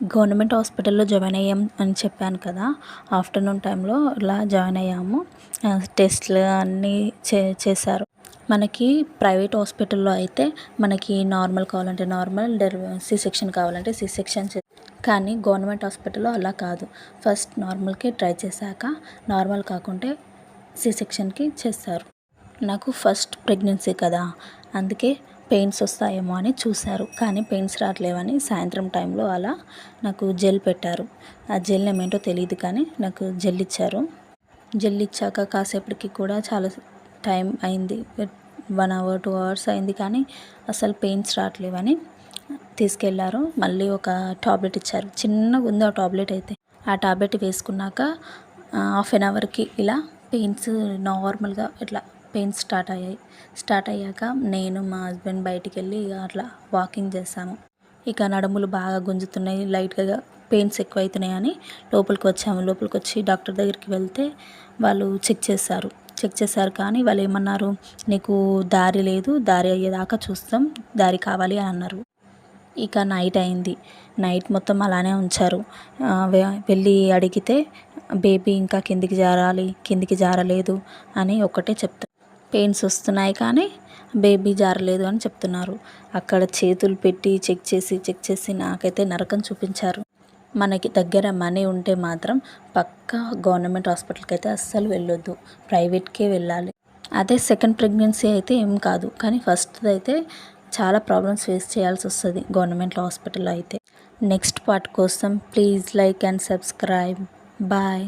Government హాస్పిటల్లో join అయ్యాం అని చెప్పాను కదా ఆఫ్టర్నూన్ టైంలో ఇలా జాయిన్ అయ్యాము. టెస్ట్లు అన్నీ చే చేశారు. మనకి ప్రైవేట్ హాస్పిటల్లో అయితే మనకి నార్మల్ కావాలంటే నార్మల్ డెలివ సి సెక్షన్ కావాలంటే సి సెక్షన్ కానీ గవర్నమెంట్ హాస్పిటల్లో అలా కాదు. ఫస్ట్ నార్మల్కి ట్రై చేశాక నార్మల్ కాకుంటే సి సెక్షన్కి చేస్తారు. నాకు ఫస్ట్ ప్రెగ్నెన్సీ కదా అందుకే పెయిన్స్ వస్తాయేమో అని చూశారు. కానీ పెయిన్స్ రావట్లేవని సాయంత్రం టైంలో అలా నాకు జెల్ పెట్టారు. ఆ జెల్ ఏమేంటో తెలియదు కానీ నాకు జెల్ ఇచ్చారు. జెల్ ఇచ్చాక కాసేపటికి కూడా చాలా టైం అయింది. వన్ అవర్ టూ అవర్స్ అయింది కానీ అసలు పెయిన్స్ రావట్లేవని తీసుకెళ్ళారు. మళ్ళీ ఒక టాబ్లెట్ ఇచ్చారు. చిన్నగా ఉంది ఆ టాబ్లెట్ అయితే. ఆ టాబ్లెట్ వేసుకున్నాక హాఫ్ అన్ అవర్కి ఇలా పెయిన్స్ నార్మల్గా ఇట్లా పెయిన్స్ స్టార్ట్ అయ్యాయి. స్టార్ట్ అయ్యాక నేను మా హస్బెండ్ బయటికి వెళ్ళి ఇక అట్లా వాకింగ్ చేసాము ఇక నడుములు బాగా గుంజుతున్నాయి. లైట్గా పెయిన్స్ ఎక్కువ అవుతున్నాయని లోపలికి వచ్చాము. లోపలికి వచ్చి డాక్టర్ దగ్గరికి వెళ్తే వాళ్ళు చెక్ చేశారు. చెక్ చేశారు కానీ వాళ్ళు ఏమన్నారు? నీకు దారి లేదు. దారి అయ్యేదాకా చూస్తాం. దారి కావాలి అని అన్నారు. ఇక నైట్ అయింది. నైట్ మొత్తం అలానే ఉంచారు. వెళ్ళి అడిగితే బేబీ ఇంకా కిందికి జారాలి కిందికి జారలేదు అని ఒకటే చెప్తారు పెయిన్స్ వస్తున్నాయి కానీ బేబీ జారలేదు అని చెప్తున్నారు. అక్కడ చేతులు పెట్టి చెక్ చేసి చెక్ చేసి నాకైతే నరకం చూపించారు. మనకి దగ్గర మనీ ఉంటే మాత్రం పక్కా గవర్నమెంట్ హాస్పిటల్కి అయితే అస్సలు వెళ్ళొద్దు. ప్రైవేట్కే వెళ్ళాలి. అదే సెకండ్ ప్రెగ్నెన్సీ అయితే ఏం కాదు. కానీ ఫస్ట్ అయితే చాలా ప్రాబ్లమ్స్ ఫేస్ చేయాల్సి వస్తుంది గవర్నమెంట్ హాస్పిటల్లో అయితే. నెక్స్ట్ పార్ట్ కోసం please like and subscribe. Bye.